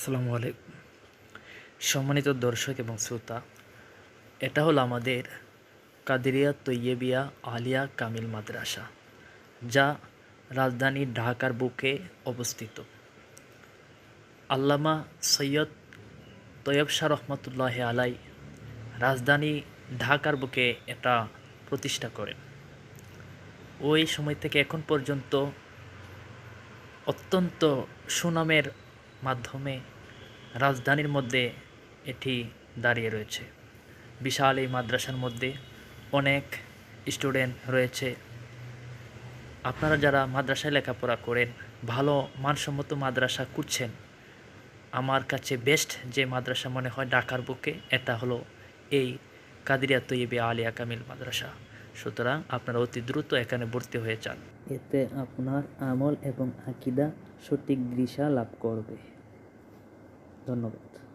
আসসালামু আলাইকুম। সম্মানিত দর্শক এবং শ্রোতা, এটা হলো আমাদের কাদেরিয়া তৈয়বিয়া আলিয়া কামিল মাদ্রাসা, যা রাজধানী ঢাকার বুকে অবস্থিত। আল্লামা সৈয়দ তৈয়ব শাহ রহমতুল্লাহ আলাই রাজধানী ঢাকার বুকে এটা প্রতিষ্ঠা করেন। ওই সময় থেকে এখন পর্যন্ত অত্যন্ত সুনামের মাধ্যমে রাজধানীর মধ্যে এটি দাঁড়িয়ে রয়েছে। বিশাল এই মাদ্রাসার মধ্যে অনেক স্টুডেন্ট রয়েছে। আপনারা যারা মাদ্রাসায় লেখাপড়া করেন, ভালো মানসম্মত মাদ্রাসা খুঁজছেন, আমার কাছে বেস্ট যে মাদ্রাসা মনে হয় ঢাকার বুকে, এটা হলো এই কাদিরিয়া তৈয়বে আলিয়া কামিল মাদ্রাসা। সুতরাং আপনারা অতি দ্রুত এখানে ভর্তি হয়ে যান। এতে আপনার আমল এবং আকিদা সঠিক দিশা লাভ করবে। ধন্যবাদ।